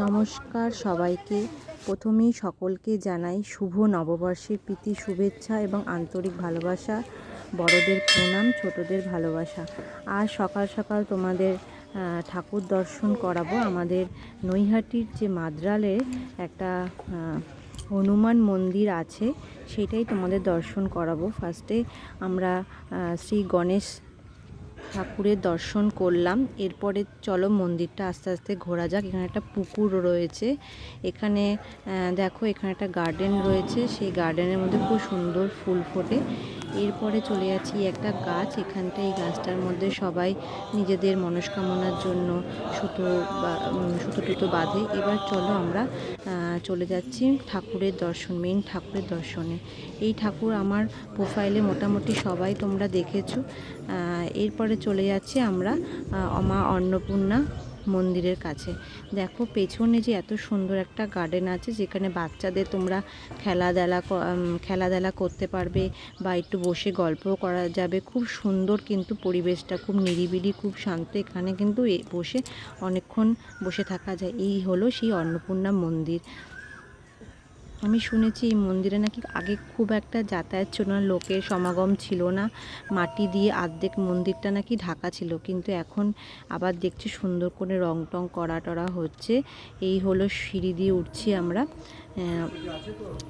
নমস্কার সবাইকে। প্রথমেই সকলকে জানাই শুভ নববর্ষের প্রীতি, শুভেচ্ছা এবং আন্তরিক ভালোবাসা। বড়দের প্রণাম, ছোটদের ভালোবাসা। আর সকাল সকাল তোমাদের ঠাকুর দর্শন করাবো আমাদের নৈহাটির যে মাদ্রালে একটা হনুমান মন্দির আছে, সেটাই তোমাদের দর্শন করাবো। ফার্স্টে আমরা শ্রী গণেশ ঠাকুরের দর্শন করলাম। এরপরে চলো মন্দিরটা আস্তে আস্তে ঘোরা যাক। এখানে একটা পুকুর রয়েছে। এখানে দেখো এখানে একটা গার্ডেন রয়েছে। সেই গার্ডেনের মধ্যে খুব সুন্দর ফুল ফোটে। এরপরে চলে যাচ্ছি একটা গাছ। এখানটা এই গাছটার মধ্যে সবাই নিজেদের মনস্কামনার জন্য সুতো বা সুতো টুতো বাঁধে। এবার চলো আমরা চলে যাচ্ছি ঠাকুরের দর্শন মেন ঠাকুরের দর্শনে। এই ঠাকুর আমার প্রোফাইলে মোটামুটি সবাই তোমরা দেখেছ। এরপরে চলে যাচ্ছি আমরা আহ, মা অন্নপূর্ণা মন্দিরের কাছে। দেখো, পেছনে যে এত সুন্দর একটা গার্ডেন আছে, যেখানে বাচ্চাদের তোমরা খেলাধেলা খেলাধেলা করতে পারবে বা একটু বসে গল্প করা যাবে। খুব সুন্দর কিন্তু পরিবেশটা, খুব নিরিবিলি, খুব শান্ত। এখানে কিন্তু বসে অনেকক্ষণ বসে থাকা যায়। এই হলো সেই অন্নপূর্ণা মন্দির। আমি শুনেছি এই মন্দিরে নাকি আগে খুব একটা যাতায়াত ছিল না, লোকের সমাগম ছিল না। মাটি দিয়ে আর্ধেক মন্দিরটা নাকি ঢাকা ছিল, কিন্তু এখন আবার দেখছি সুন্দর করে রং টং করা টরা হচ্ছে। এই হলো সিঁড়ি দিয়ে উঠছি আমরা।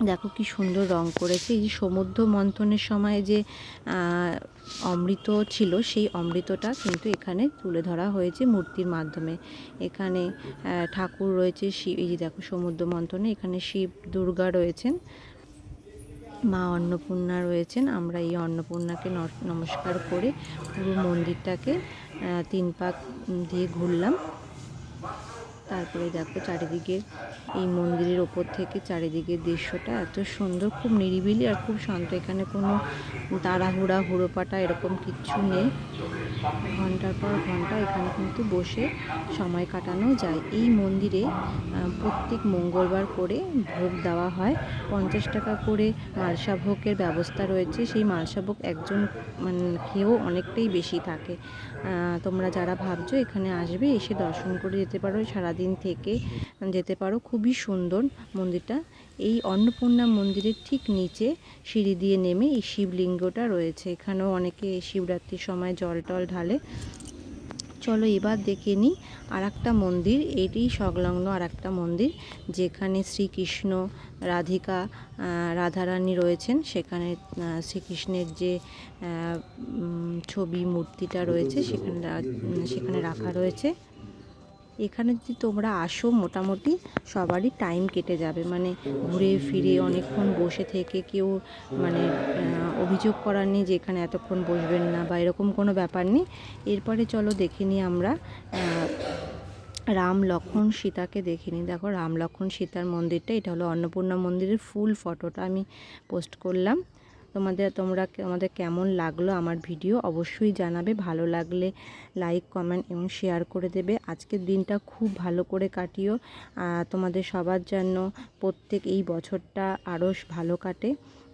দেখো কি সুন্দর রং করেছে। এই সমুদ্র মন্থনের সময় যে অমৃত ছিল, সেই অমৃতটা কিন্তু এখানে তুলে ধরা হয়েছে মূর্তির মাধ্যমে। এখানে ঠাকুর রয়েছে শিব এই যে দেখো সমুদ্র মন্থনে, এখানে শিব, দুর্গা রয়েছেন। মা অন্নপূর্ণা রয়েছেন। আমরা এই অন্নপূর্ণাকে নমস্কার করে পুরো মন্দিরটাকে তিন পাক দিয়ে ঘুরলাম। তারপরে দেখো চারিদিকে এই মন্দিরের ওপর থেকে চারিদিকের দৃশ্যটা এত সুন্দর, খুব নিরিবিলি আর খুব শান্ত। এখানে কোনো তাড়াহুড়া, হুড়োপাটা এরকম কিচ্ছু নেই। ঘণ্টার পর ঘণ্টা এখানে কিন্তু বসে সময় কাটানো যায়। এই মন্দিরে প্রত্যেক মঙ্গলবার করে ভোগ দেওয়া হয়। পঞ্চাশ টাকা করে মালসা ভোগের ব্যবস্থা রয়েছে। সেই মালসা ভোগ একজন মানে খেয়েও অনেকটাই বেশি থাকে। তোমরা যারা ভাবছ এখানে আসবে, এসে দর্শন করে যেতে পারো। সারাদিন থেকে যেতে পারো। খুবই সুন্দর মন্দিরটা। এই অন্নপূর্ণা মন্দিরের ঠিক নিচে সিঁড়ি দিয়ে নেমে এই শিবলিঙ্গটা রয়েছে। এখানেও অনেকে শিবরাত্রির সময় জল টল ঢালে। চলো এবার দেখে নিই আর একটা মন্দির। এটি সংলগ্ন আর একটা মন্দির, যেখানে শ্রীকৃষ্ণ রাধিকা রাধারানী রয়েছেন। সেখানে শ্রীকৃষ্ণের যে ছবি, মূর্তিটা রয়েছে, সেখানে সেখানে রাখা রয়েছে। এখানে যদি তোমরা আসো, মোটামুটি সবারই টাইম কেটে যাবে। মানে ঘুরে ফিরে অনেকক্ষণ বসে থেকে কেউ মানে অভিযোগ করার নেই যে এখানে এতক্ষণ বসবেন না বা এরকম কোনো ব্যাপার নেই। এরপরে চলো দেখে নিই আমরা রাম লক্ষ্মণ সীতাকে দেখে নিই। দেখো, রাম লক্ষ্মণ সীতার মন্দিরটা, এটা হলো অন্নপূর্ণা মন্দিরের ফুল ফটোটা আমি পোস্ট করলাম। তোমাদের, তোমরা তোমাদের কেমন লাগল আমার ভিডিও অবশ্যই জানাবে। ভালো লাগলে লাইক কমেন্ট এবং শেয়ার করে দেবে। আজকের দিনটা খুব ভালো করে কাটিও। তোমাদের সবার জন্য প্রত্যেক এই বছরটা আরও ভালো কাটে।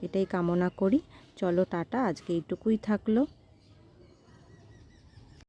এটাই কামনা করি। চলো টাটা, আজকে এইটুকুই থাকল।